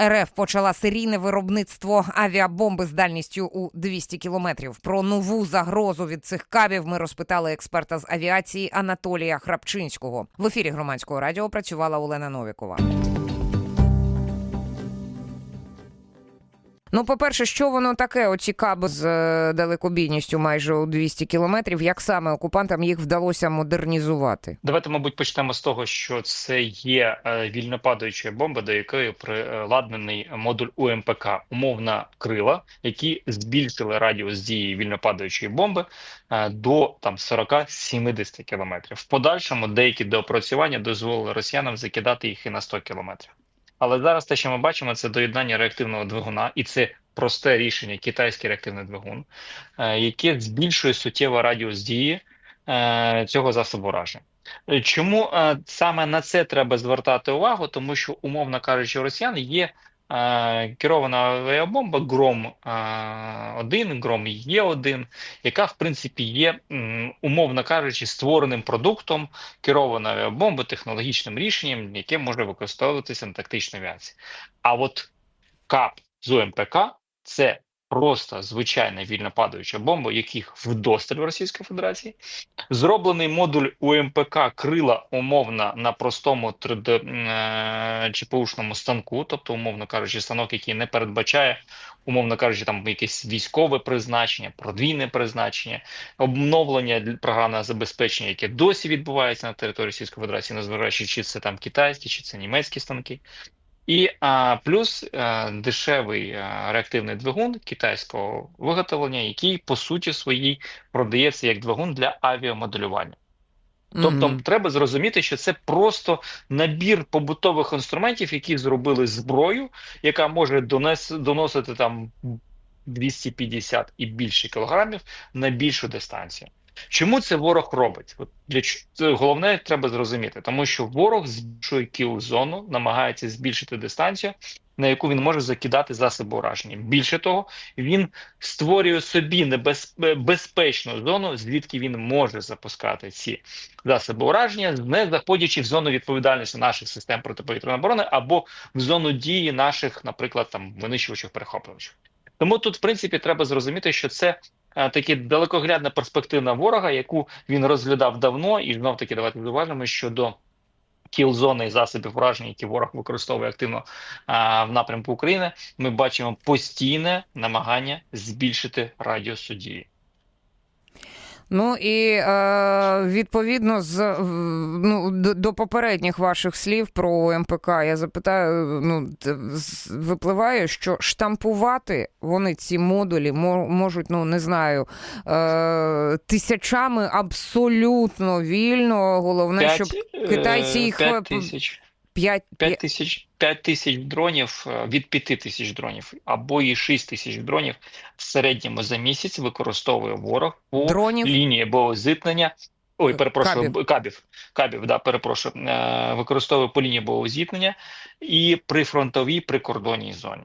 РФ почала серійне виробництво авіабомби з дальністю у 200 кілометрів. Про нову загрозу від цих кабів ми розпитали експерта з авіації Анатолія Храпчинського. В ефірі громадського радіо працювала Олена Новікова. Ну, по-перше, що воно таке? Оці каби з е, далекобійністю майже у 200 кілометрів. Як саме окупантам їх вдалося модернізувати? Давайте, мабуть, почнемо з того, що це є е, вільнопадаюча бомба, до якої приладнений модуль УМПК, умовна крила, які збільшили радіус дії вільнопадаючої бомби е, до там 40-70 кілометрів. В подальшому деякі доопрацювання дозволили росіянам закидати їх і на 100 кілометрів. Але зараз те, що ми бачимо, це доєднання реактивного двигуна, і це просте рішення китайський реактивний двигун, е, яке збільшує суттєво радіус дії е, цього засобу ураження. Чому е, саме на це треба звертати увагу? Тому що, умовно кажучи, у росіян є керована авіабомба Гром 1 Гром є 1 яка в принципі є, умовно кажучи, створеним продуктом керованої авіабомби, технологічним рішенням, яке може використовуватися на тактичній авіації. А от КАП з УМПК це просто звичайна вільно падаюча бомба, яких вдосталь в Російській Федерації. Зроблений модуль УМПК крила умовно на простому 3D е, ЧПУшному станку, тобто, умовно кажучи, станок, який не передбачає, умовно кажучи, там якесь військове призначення, подвійне призначення, обновлення програмного забезпечення, яке досі відбувається на території Російської Федерації, незважаючи, чи це там китайські, чи це німецькі станки. І а, плюс а, дешевий а, реактивний двигун китайського виготовлення, який по суті своїй продається як двигун для авіамоделювання. Тобто Мгм. треба зрозуміти, що це просто набір побутових інструментів, які зробили зброю, яка може донес, доносити там 250 і більше кілограмів на більшу дистанцію. Чому це ворог робить? От для головне треба зрозуміти, тому що ворог збільшує кіл-зону, намагається збільшити дистанцію, на яку він може закидати засоби ураження. Більше того, він створює собі небез- безпечну зону, звідки він може запускати ці засоби ураження, не заходячи в зону відповідальності наших систем протиповітряної оборони або в зону дії наших, наприклад, там винищувачів перехоплювачів. Тому тут, в принципі, треба зрозуміти, що це е, таки далекоглядна перспективна ворога, яку він розглядав давно, і знов таки давайте зуважимо що до кіл-зони і засобів враження, які ворог використовує активно а, в напрямку України, ми бачимо постійне намагання збільшити радіус дії. Ну і е, відповідно з ну, до, попередніх ваших слів про МПК я запитаю. Ну випливає, що штампувати вони ці модулі мо- можуть, ну не знаю, е, тисячами абсолютно вільно. Головне, щоб китайці їх, е, 5 тисяч. П'ять 5 тисяч 5 тисяч дронів е, від 5 тисяч дронів або і 6 тисяч дронів в середньому за місяць використовує ворог по дронів. лінії боєзіткнення. Ой, перепрошую, Кабів. кабів, кабів, кабів да, перепрошую, е, використовує по лінії боєзіткнення і при фронтовій прикордонній зоні.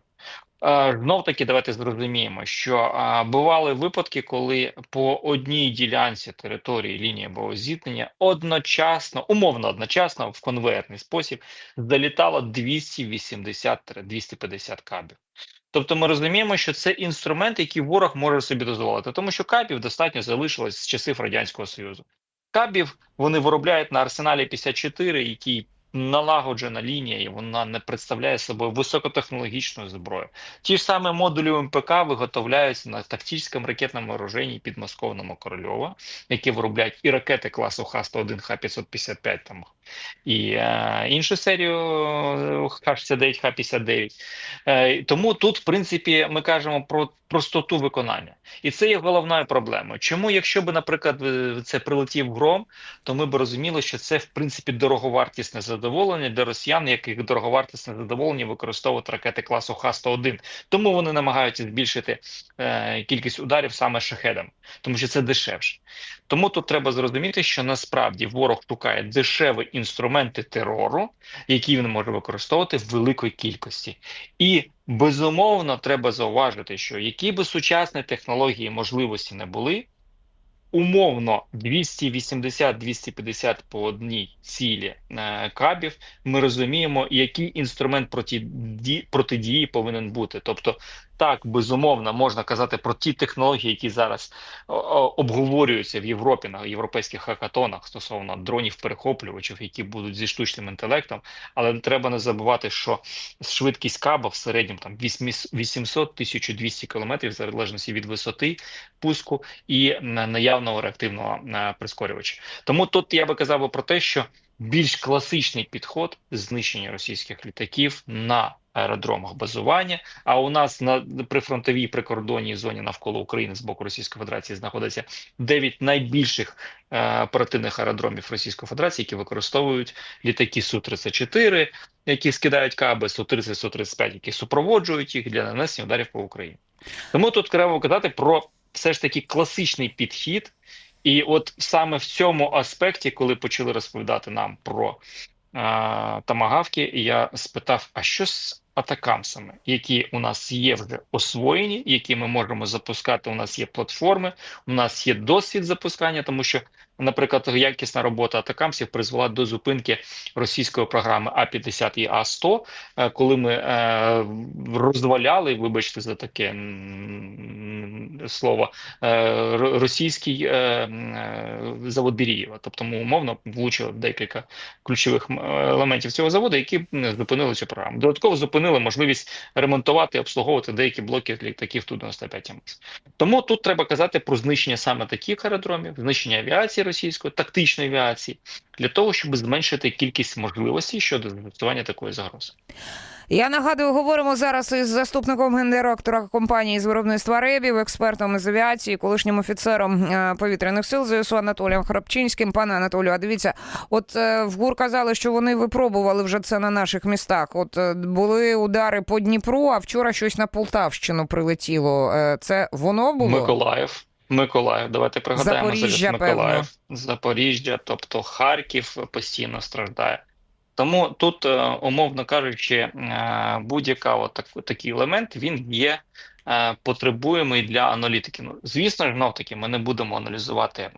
Е, Знов таки, давайте зрозуміємо, що е, бували випадки, коли по одній ділянці території лінії боєзіткнення одночасно, умовно одночасно, в конвертний спосіб залітало 280-250 кабів. Тобто ми розуміємо, що це інструмент, який ворог може собі дозволити, тому що кабів достатньо залишилось з часів Радянського Союзу. Кабів вони виробляють на арсеналі 54, який налагоджена лінія, і вона не представляє собою високотехнологічну зброю. Ті ж самі модулі МПК виготовляються на тактичному ракетному вооруженні підмосковному Корольова, які виробляють і ракети класу Х-101, Х-555 там і е, іншу серію е, Х-69, Х-59. Е, тому тут, в принципі, ми кажемо про простоту виконання, і це є головною проблемою. Чому, якщо б, наприклад, е, це прилетів гром, то ми б розуміли, що це в принципі дороговартісне задоволення для росіян, яких дороговартісне задоволення використовувати ракети класу Х-101. Тому вони намагаються збільшити е, кількість ударів саме шахедами, тому що це дешевше. Тому тут треба зрозуміти, що насправді ворог шукає дешеві інструменти терору, які він може використовувати в великій кількості. І безумовно треба зауважити, що які би сучасні технології можливості не були, умовно 280-250 по одній цілі е, кабів, ми розуміємо, який інструмент протиді- протидії повинен бути. Тобто, так безумовно можна казати про ті технології, які зараз обговорюються в Європі на європейських хакатонах стосовно дронів перехоплювачів, які будуть зі штучним інтелектом. Але не треба не забувати, що швидкість каба в середньому там 800-1200 км, в залежності від висоти пуску і на- наявного реактивного е, прискорювача. Тому тут я би казав про те, що більш класичний підход знищення російських літаків на аеродромах базування. А у нас на прифронтовій прикордонній зоні навколо України з боку Російської Федерації знаходиться 9 найбільших е, оперативних аеродромів Російської Федерації, які використовують літаки Су-34, які скидають каби, Су-30, Су-35, які супроводжують їх для нанесення ударів по Україні. Тому тут треба казати про все ж таки класичний підхід. І от саме в цьому аспекті, коли почали розповідати нам про а, тамагавки, я спитав: а що з атакамсами, які у нас є вже освоєні, які ми можемо запускати? У нас є платформи, у нас є досвід запускання, тому що, наприклад, якісна робота атакамсів призвела до зупинки російської програми А-50 і А-100, е, коли ми е, розваляли, вибачте за таке слово, е, ро- російський е, е, завод Бірієва. Тобто ми умовно влучили декілька ключових елементів цього заводу, які зупинили цю програму. Додатково зупинили можливість ремонтувати і обслуговувати деякі блоки літаків Ту-95 МС. Тому тут треба казати про знищення саме таких аеродромів, знищення авіації російської, тактичної авіації, для того, щоб зменшити кількість можливостей щодо застосування такої загрози. Я нагадую, говоримо зараз із заступником гендиректора компанії з виробництва ребів, експертом із авіації, колишнім офіцером е, повітряних сил ЗСУ Анатолієм Храпчинським. Пане Анатолію, а дивіться, от е, в ГУР казали, що вони випробували вже це на наших містах. От е, були удари по Дніпру, а вчора щось на Полтавщину прилетіло. Це воно було? Миколаїв. Миколаїв, давайте пригадаємо Запоріжжя, Миколаїв, Запоріжжя, тобто Харків постійно страждає. Тому тут, е, умовно кажучи, е, будь-яка такий елемент він є е, і для аналітики. Ну, звісно ж, знов таки, ми не будемо аналізувати е,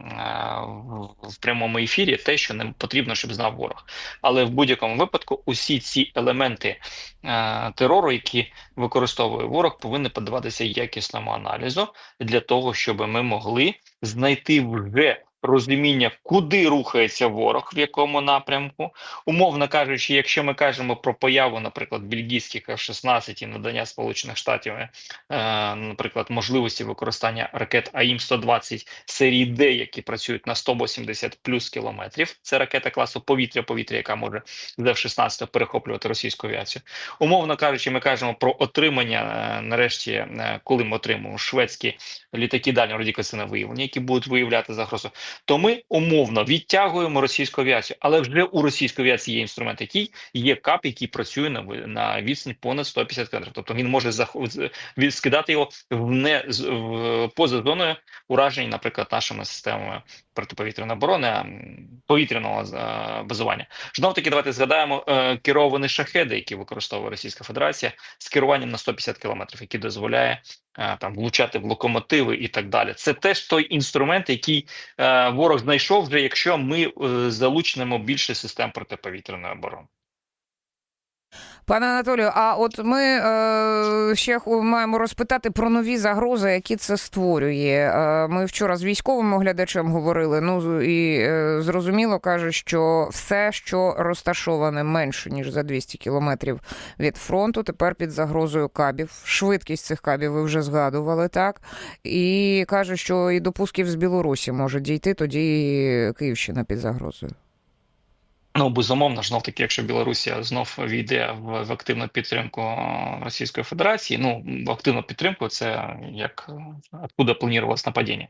в- в прямому ефірі те, що не потрібно, щоб знав ворог. Але в будь-якому випадку усі ці елементи е, терору, які використовує ворог, повинні подаватися якісному аналізу для того, щоб ми могли знайти вже розуміння, куди рухається ворог, в якому напрямку. Умовно кажучи, якщо ми кажемо про появу, наприклад, бельгійських F-16 і надання Сполучених Штатів, е, наприклад, можливості використання ракет АІМ-120 серії Д, які працюють на 180 плюс кілометрів, це ракета класу повітря-повітря, яка може з F-16 перехоплювати російську авіацію. Умовно кажучи, ми кажемо про отримання е, нарешті, е, коли ми отримуємо шведські літаки дальнього радіокасина виявлення, які будуть виявляти загрозу, то ми умовно відтягуємо російську авіацію, але вже у російської авіації є інструмент, який є КАП, який працює на на відстань понад 150 км. Тобто він може скидати його в не в поза зоною уражень, наприклад, нашими системами протиповітряної оборони, повітряного е, базування. Знов таки, давайте згадаємо е, керовані шахеди, які використовує Російська Федерація з керуванням на 150 км, який дозволяє там влучати в локомотиви і так далі. Це теж той інструмент, який е, ворог знайшов вже, якщо ми е, залучимо більше систем протиповітряної оборони. Пане Анатолію, а от ми е, ще маємо розпитати про нові загрози, які це створює. Е, ми вчора з військовим оглядачем говорили. Ну і е, зрозуміло каже, що все, що розташоване менше ніж за 200 кілометрів від фронту, тепер під загрозою кабів. Швидкість цих кабів ви вже згадували, так і каже, що і до пусків з Білорусі може дійти, тоді і Київщина під загрозою. Ну, безумовно, знов таки, якщо Білорусія знов війде в, в активну підтримку е, Російської Федерації, ну в активну підтримку, це як е, откуда планувалось нападіння.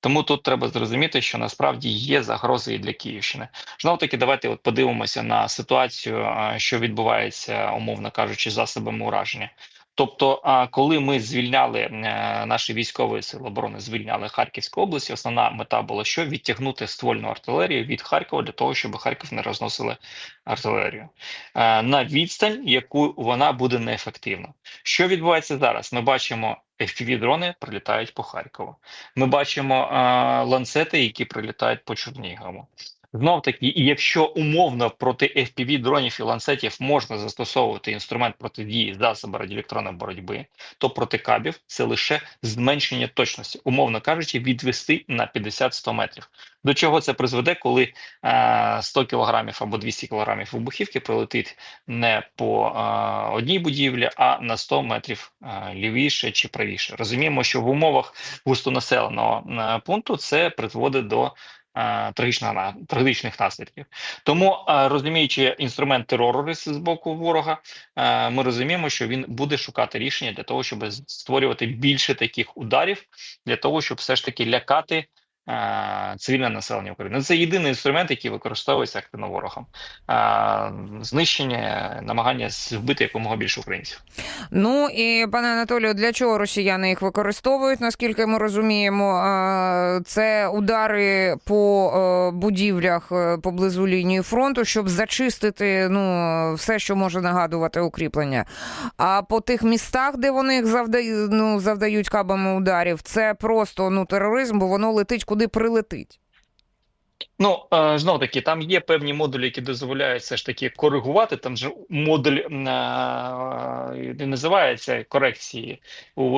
Тому тут треба зрозуміти, що насправді є загрози і для Київщини. Знов таки, давайте от подивимося на ситуацію, е, що відбувається, умовно кажучи, засобами ураження. Тобто, а, коли ми звільняли е, наші військові сили оборони, звільняли Харківську область, основна мета була що відтягнути ствольну артилерію від Харкова для того, щоб Харків не розносили артилерію е, на відстань, яку вона буде неефективна. Що відбувається зараз? Ми бачимо FPV-дрони прилітають по Харкову. Ми бачимо е, ланцети, які прилітають по Чернігову. Знов таки, якщо умовно проти FPV дронів і ланцетів можна застосовувати інструмент протидії засоби радіоелектронної боротьби, то проти кабів це лише зменшення точності, умовно кажучи, відвести на 50-100 метрів. До чого це призведе, коли е, 100 кілограмів або 200 кілограмів вибухівки прилетить не по е, одній будівлі, а на 100 метрів е, лівіше чи правіше. Розуміємо, що в умовах густонаселеного е, пункту це призводить до е, трагічного на- трагічних наслідків. Тому, е, розуміючи інструмент терору з боку ворога, е, ми розуміємо, що він буде шукати рішення для того, щоб створювати більше таких ударів, для того, щоб все ж таки лякати. Цивільне населення України це єдиний інструмент, який використовується активно ворогом. Знищення, намагання вбити якомога більше українців. Ну і пане Анатолію, для чого росіяни їх використовують? Наскільки ми розуміємо, це удари по е, будівлях е, поблизу лінії фронту, щоб зачистити ну все, що може нагадувати укріплення. А по тих містах, де вони їх завдають, ну, завдають кабами ударів, це просто ну тероризм, бо воно летить куди прилетить. Ну е, знов таки, там є певні модулі, які дозволяють все ж таки коригувати. Там же модуль е, не називається корекції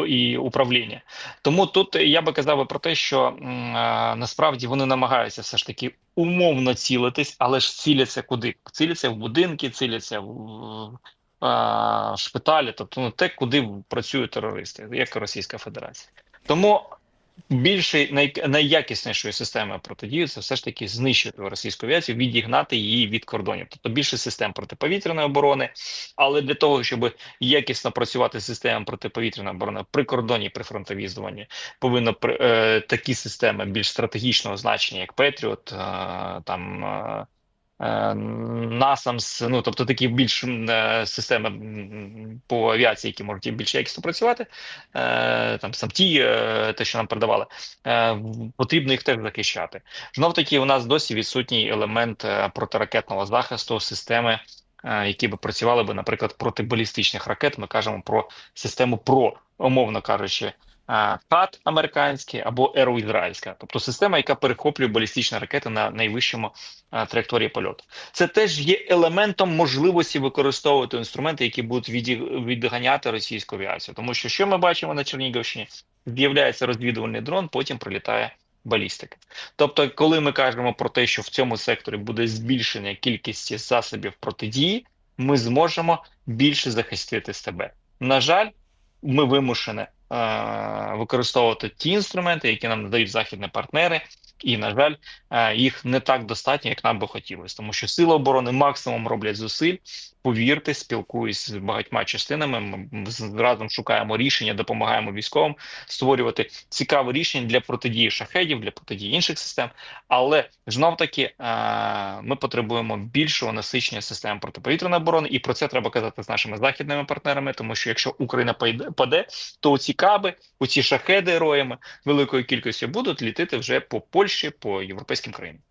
і управління. Тому тут я би казав про те, що е, насправді вони намагаються все ж таки умовно цілитись, але ж ціляться куди? Ціляться в будинки, ціляться в. е, Шпиталі, тобто ну, те, куди працюють терористи, як Російська Федерація. Тому більше най, найякіснішою системою протидії це все ж таки знищити російську авіацію, відігнати її від кордонів. Тобто більше систем протиповітряної оборони. Але для того, щоб якісно працювати з системами протиповітряної оборони при кордоні, при фронтовій зоні, повинно е, такі системи більш стратегічного значення, як Петріот, е, там. Е, Насамс, ну тобто такі більш е, системи по авіації, які можуть більш якісно працювати, е, там сам ті, те, що нам передавали, потрібно їх теж захищати. Знов таки, у нас досі відсутній елемент протиракетного захисту системи. Які би працювали би, наприклад, проти балістичних ракет, ми кажемо про систему ПРО, умовно кажучи, КАТ американський або ЕРУ ізраїльська, тобто система, яка перехоплює балістичні ракети на найвищому траєкторії польоту. Це теж є елементом можливості використовувати інструменти, які будуть відганяти російську авіацію. Тому що що ми бачимо на Чернігівщині? З'являється розвідувальний дрон, потім прилітає балістика. Тобто, коли ми кажемо про те, що в цьому секторі буде збільшення кількості засобів протидії, ми зможемо більше захистити себе. На жаль, ми вимушені використовувати ті інструменти, які нам надають західні партнери, і на жаль, е, їх не так достатньо, як нам би хотілося, тому що сили оборони максимум роблять зусиль. Повірте, спілкуюсь з багатьма частинами. Ми разом шукаємо рішення, допомагаємо військовим створювати цікаві рішення для протидії шахедів, для протидії інших систем. Але знов таки е, ми потребуємо більшого насичення систем протиповітряної оборони, і про це треба казати з нашими західними партнерами, тому що якщо Україна паде, то ці каби, оці шахеди героями великою кількістю будуть літити вже по Польщі, по європейським країнам.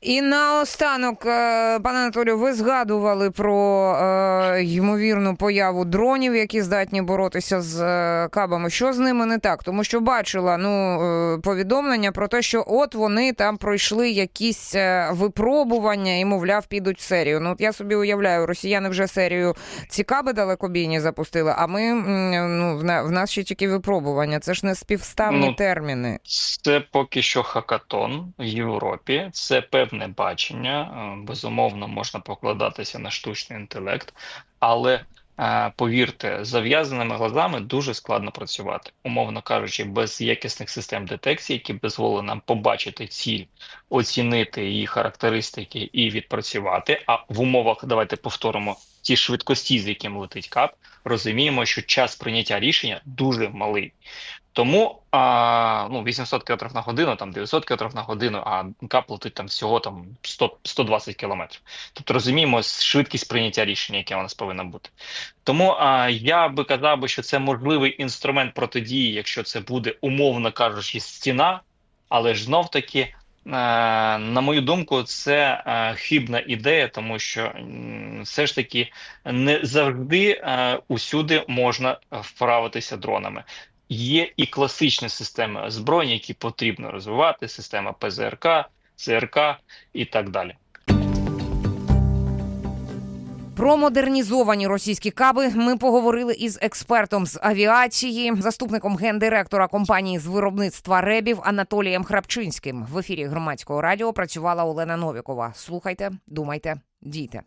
І наостанок, е, пане Анатолію, ви згадували про е, ймовірну появу дронів, які здатні боротися з е, кабами. Що з ними не так? Тому що бачила ну, е, повідомлення про те, що от вони там пройшли якісь е, випробування і, мовляв, підуть в серію. Ну, от я собі уявляю, росіяни вже серію ці каби далекобійні запустили, а ми ну, в, на- в нас ще тільки випробування. Це ж не співставні Ну, терміни. Це поки що хакатон в Європі. Це певне бачення. Е, Безумовно, можна покладатися на штучний інтелект, але е, повірте, зав'язаними глазами дуже складно працювати, умовно кажучи, без якісних систем детекції, які б дозволили нам побачити ціль, оцінити її характеристики і відпрацювати. А в умовах давайте повторимо ті швидкості, з якими летить кап, розуміємо, що час прийняття рішення дуже малий. Тому а, ну, 800 км на годину, там 900 км на годину, а кап летить там всього там 100, 120 км. Тобто розуміємо швидкість прийняття рішення, яке у нас повинно бути. Тому а, я би казав, би, що це можливий інструмент протидії, якщо це буде, умовно кажучи, стіна, але ж знов таки. Е, На мою думку, це е, хибна ідея, тому що все ж таки не завжди е, усюди можна вправитися дронами. є і класичні системи озброєння, які потрібно розвивати: система ПЗРК, ЦРК і так далі. Про модернізовані російські каби ми поговорили із експертом з авіації, заступником гендиректора компанії з виробництва ребів Анатолієм Храпчинським. В ефірі громадського радіо працювала Олена Новікова. Слухайте, думайте, дійте.